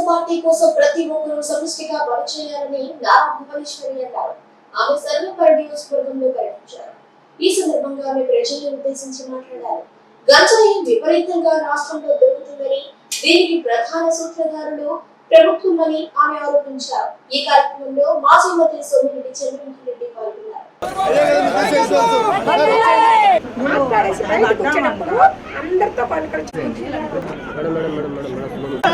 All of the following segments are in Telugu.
తెలుగుదేశం పార్టీ కోసం ప్రతి ఒక్కరూ సమిష్టిగా పనిచేయాలని నారా భువనేశ్వరి అన్నారు ఆమె సర్వపల్లి నియోజకవర్గంలో పర్యటించారు. ఈ సందర్భంగా ఆమె ప్రజల్ని ఉద్దేశించి మాట్లాడారు. గంజాయి విపరీతంగా రాష్ట్రంలో దొరుకుతుందని దీనికి ప్రధాన సూత్రధారులు ప్రభుత్వమని ఆమె ఆరోపించారు. ఈ కార్యక్రమంలో మాజీ మంత్రి సోమిరెడ్డి చంద్రమోహన్ రెడ్డి పాల్గొన్నారు. అందరితో పలకరించుకుంటున్నారు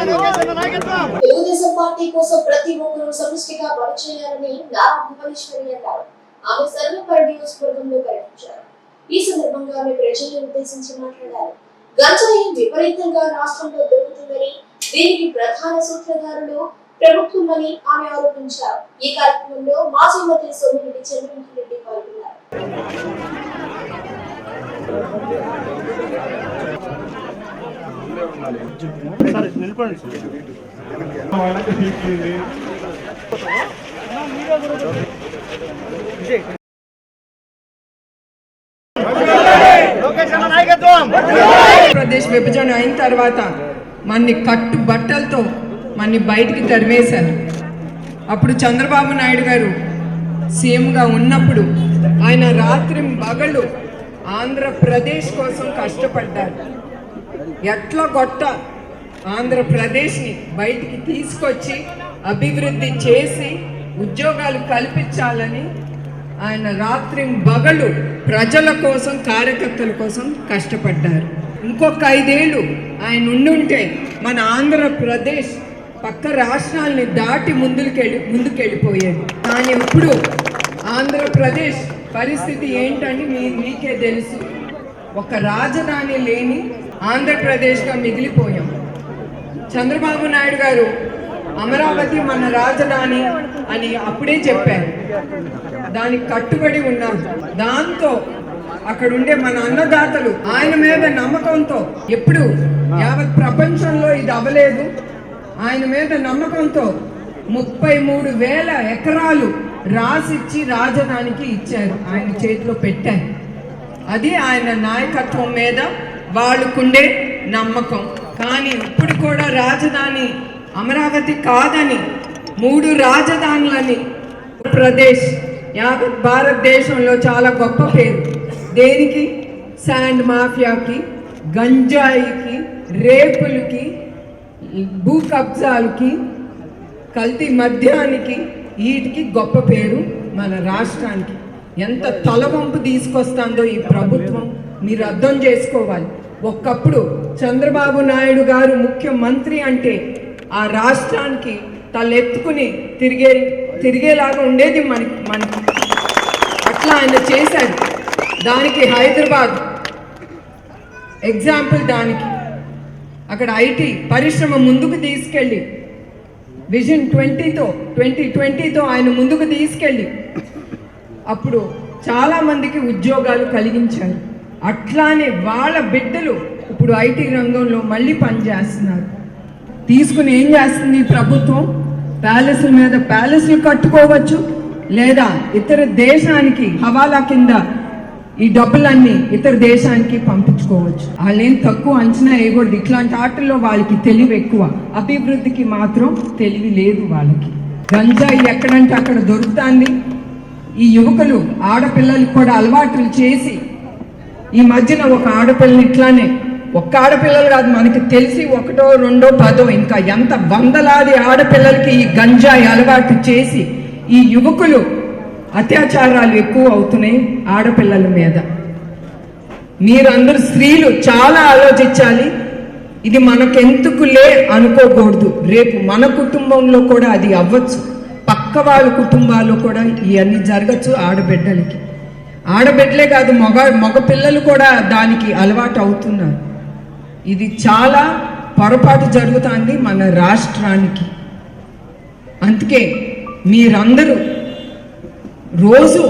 తెలుగుదేశం పార్టీ కోసం ప్రతి ఒక్కరూ సమిష్టిగా పనిచేయాలని నారా భువనేశ్వరి అన్నారు ఆమె సర్వపల్లి నియోజకవర్గంలో పర్యటించారు. ఈ సందర్భంగా ఆమె ప్రజల్ని ఉద్దేశించి మాట్లాడారు. గంజాయి విపరీతంగా రాష్ట్రంలో దొరుకుతుందని దీనికి ప్రధాన సూత్రధారులు ప్రభుత్వమని ఆమె ఆరోపించారు. ఈ కార్యక్రమంలో మాజీ మంత్రి సోమిరెడ్డి చంద్రమోహన్ రెడ్డి పాల్గొన్నారు. ఆంధ్రప్రదేశ్ విభజన అయిన తర్వాత మన్ని కట్టు బట్టలతో మన్ని బయటికి తరిమేశారు. అప్పుడు చంద్రబాబు నాయుడు గారు సీఎంగా ఉన్నప్పుడు ఆయన రాత్రి పగలు ఆంధ్రప్రదేశ్ కోసం కష్టపడ్డారు. ఎట్లా గొట్ట ఆంధ్రప్రదేశ్ని బయటికి తీసుకొచ్చి అభివృద్ధి చేసి ఉద్యోగాలు కల్పించాలని ఆయన రాత్రి బగలు ప్రజల కోసం కార్యకర్తల కోసం కష్టపడ్డారు. ఇంకొక ఐదేళ్ళు ఆయన ఉండుంటే మన ఆంధ్రప్రదేశ్ పక్క రాష్ట్రాల్ని దాటి ముందుకెళ్ళి ముందుకెళ్ళిపోయేది. కానీ ఇప్పుడు ఆంధ్రప్రదేశ్ పరిస్థితి ఏంటని మీ మీకే తెలుసు. ఒక రాజధాని లేని ఆంధ్రప్రదేశ్గా మిగిలిపోయాం. చంద్రబాబు నాయుడు గారు అమరావతి మన రాజధాని అని అప్పుడే చెప్పారు. దానికి కట్టుబడి ఉన్నాం దాంతో అక్కడ ఉండే మన అన్నదాతలు ఆయన మీద నమ్మకంతో ఎప్పుడు యావత్ ప్రపంచంలో ఇది అవ్వలేదు. ఆయన మీద నమ్మకంతో ముప్పై మూడు వేల ఎకరాలు రాసిచ్చి రాజధానికి ఇచ్చారు. ఆయన చేతిలో పెట్టారు. అది ఆయన నాయకత్వం మీద వాళ్ళకుండే నమ్మకం. కానీ ఇప్పుడు కూడా రాజధాని అమరావతి కాదని మూడు రాజధానులని ప్రదేశ్ యావత్ భారతదేశంలో చాలా గొప్ప పేరు. దేనికి? శాండ్ మాఫియాకి గంజాయికి రేపులకి భూ కబ్జాలకి కల్తీ మద్యానికి వీటికి గొప్ప పేరు మన రాష్ట్రానికి. ఎంత తలవంపు తీసుకొస్తుందో ఈ ప్రభుత్వం. మీరు అర్థం చేసుకోవాలి. ఒకప్పుడు చంద్రబాబు నాయుడు గారు ముఖ్యమంత్రి అంటే ఆ రాష్ట్రానికి తలెత్తుకుని తిరిగే తిరిగేలాగా ఉండేది మనకి మనకి. అట్లా ఆయన చేశాడు. దానికి హైదరాబాద్ ఎగ్జాంపుల్ దానికి. అక్కడ ఐటీ పరిశ్రమ ముందుకు తీసుకెళ్ళి విజన్ ట్వంటీతో ట్వంటీ ట్వంటీతో ఆయన ముందుకు తీసుకెళ్ళి అప్పుడు చాలామందికి ఉద్యోగాలు కలిగించారు. అట్లానే వాళ్ళ బిడ్డలు ఇప్పుడు ఐటీ రంగంలో మళ్ళీ పనిచేస్తున్నారు. తీసుకుని ఏం చేస్తుంది ప్రభుత్వం? ప్యాలెస్ల మీద ప్యాలెస్లు కట్టుకోవచ్చు లేదా ఇతర దేశానికి హవాలా కింద ఈ డబ్బులన్నీ ఇతర దేశానికి పంపించుకోవచ్చు. వాళ్ళేం తక్కువ అంచనా వేయకూడదు. ఇట్లాంటి ఆటల్లో వాళ్ళకి తెలివి ఎక్కువ. అభివృద్ధికి మాత్రం తెలివి లేదు వాళ్ళకి. గంజాయి ఎక్కడంటే అక్కడ దొరుకుతుంది. ఈ యువకులు ఆడపిల్లలకు కూడా అలవాట్లు చేసి ఈ మధ్యన ఒక ఆడపిల్లని ఇట్లానే ఒక్క ఆడపిల్లలు కాదు మనకి తెలిసి ఒకటో రెండో పదో ఇంకా ఎంత వందలాది ఆడపిల్లలకి ఈ గంజాయి అలవాటు చేసి ఈ యువకులు అత్యాచారాలు ఎక్కువ అవుతున్నాయి ఆడపిల్లల మీద. మీరందరూ స్త్రీలు చాలా ఆలోచించాలి. ఇది మనకెందుకులే అనుకోకూడదు. రేపు మన కుటుంబంలో కూడా అది అవ్వచ్చు. పక్క వాళ్ళ కుటుంబాల్లో కూడా ఇవన్నీ జరగచ్చు ఆడబిడ్డలకి. ఆడబిడ్డలే కాదు మగ మగ పిల్లలు కూడా దానికి అలవాటు అవుతున్నారు. ఇది చాలా పొరపాటు జరుగుతుంది మన రాష్ట్రానికి. అందుకే మీరందరూ రోజు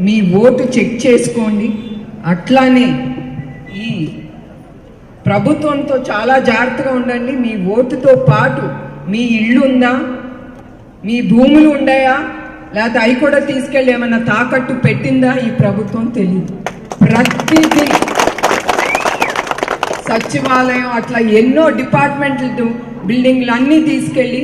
మీ ఓటు చెక్ చేసుకోండి. అట్లానే ఈ ప్రభుత్వంతో చాలా జాగ్రత్తగా ఉండండి. మీ ఓటుతో పాటు మీ ఇల్లు ఉందా? మీ భూములు ఉన్నాయా లేకపోతే అవి కూడా తీసుకెళ్ళి ఏమన్నా తాకట్టు పెట్టిందా? ఈ ప్రభుత్వం తెలియదు. ప్రతిదీ సచివాలయం అట్లా ఎన్నో డిపార్ట్మెంట్లు బిల్డింగ్లు అన్నీ తీసుకెళ్ళి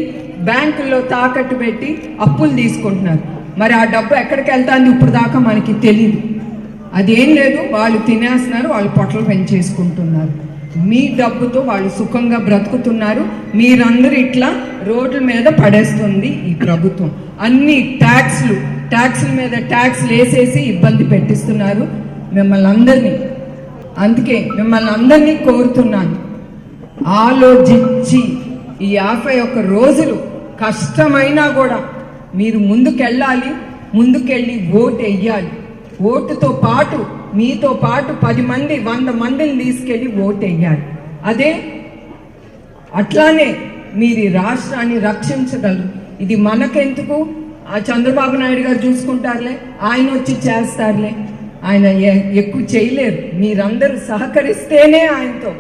బ్యాంకుల్లో తాకట్టు పెట్టి అప్పులు తీసుకుంటున్నారు. మరి ఆ డబ్బు ఎక్కడికి వెళ్తాంది ఇప్పుడు దాకా మనకి తెలియదు అదేం లేదు వాళ్ళు తినేస్తున్నారు వాళ్ళు పొట్టలు పెంచేసుకుంటున్నారు. మీ డబ్బుతో వాళ్ళు సుఖంగా బ్రతుకుతున్నారు. మీరందరూ ఇట్లా రోడ్ల మీద పడేస్తుంది ఈ ప్రభుత్వం. అన్ని ట్యాక్స్లు ట్యాక్స్ల మీద ట్యాక్స్లు వేసేసి ఇబ్బంది పెట్టిస్తున్నారు. మిమ్మల్ని అందరినీ అందుకే మిమ్మల్ని అందరినీ కోరుతున్నాను. ఆలోచించి ఈ యాభై ఒక్క రోజులు కష్టమైనా కూడా మీరు ముందుకెళ్ళాలి ముందుకెళ్ళి ఓటు వెయ్యాలి ఓటుతో పాటు మీతో పాటు పది మంది వంద మందిని తీసుకెళ్ళి ఓటేయాలి. అదే అట్లానే మీరు రాష్ట్రాన్ని రక్షించగలరు. ఇది మనకెందుకు? ఆ చంద్రబాబు నాయుడు గారు చూసుకుంటారులే ఆయన వచ్చి చేస్తారులే. ఆయన ఎ- ఎక్కువ చేయలేరు. మీరందరూ సహకరిస్తేనే ఆయనతో.